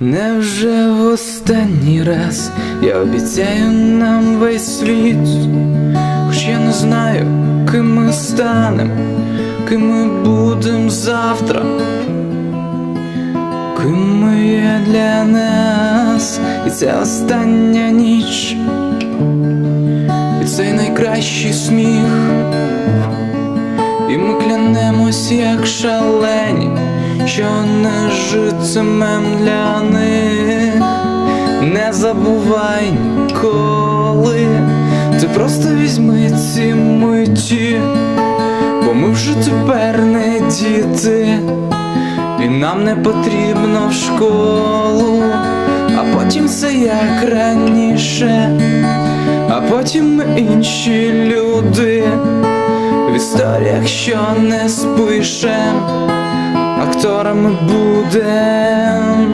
Невже в останній раз я обіцяю нам весь світ, хоч я не знаю, ким ми станемо, ким ми будемо завтра, ким ми є для нас, і це остання ніч, і цей найкращий сміх, і ми клянемось, як шалені що не житимем для них, не забувай ніколи, ти просто візьми ці миті, бо ми вже тепер не діти, і нам не потрібно в школу, а потім все як раніше, а потім ми інші люди. В історіях, що не спишем акторами будем.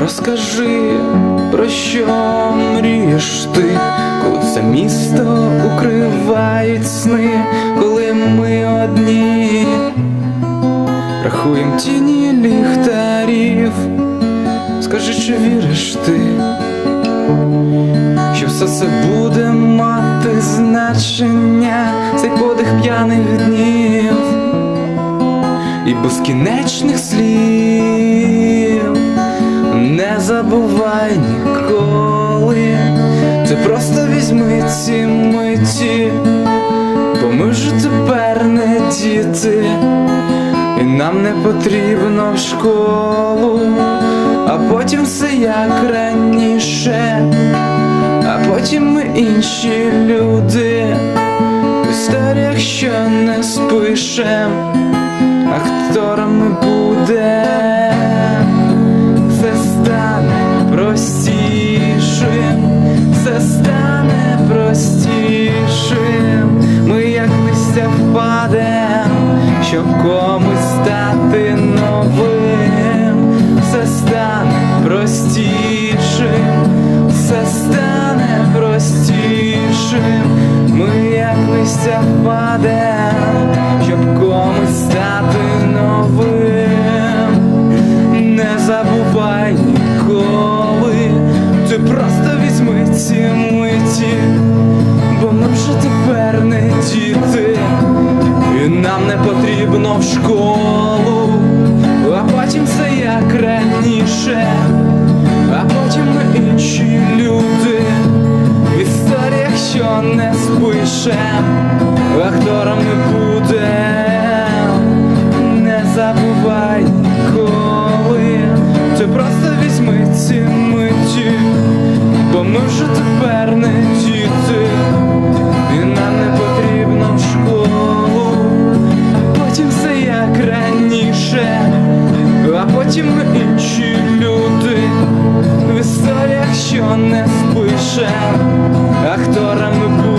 Розкажи, про що мрієш ти, коли це місто укривають сни, коли ми одні. Рахуєм тіні ліхтарів, скажи, чи віриш ти, що все це буде мати значення, цей подих п'яних днів і безкінечних слів, не забувай ніколи, ти просто візьми ці миті, бо ми вже тепер не діти. І нам не потрібно в школу, а потім все як раніше, а потім ми інші люди, в історіях, що не спишем, акторами буде, все стане простішим, все стане простішим, ми як листя впадем, щоб комусь листя щоб комусь стати новим, не забувай ніколи, ти просто візьми ці бо ми вже тепер не діти. І нам не потрібно в школу, підпишем, актором не буде, не забувай ніколи, ти просто візьми ці миті, бо ми вже тепер не діти, і нам не потрібно в школу, потім все як раніше, а потім ми інші люди, в історіях що не спишем. Акторами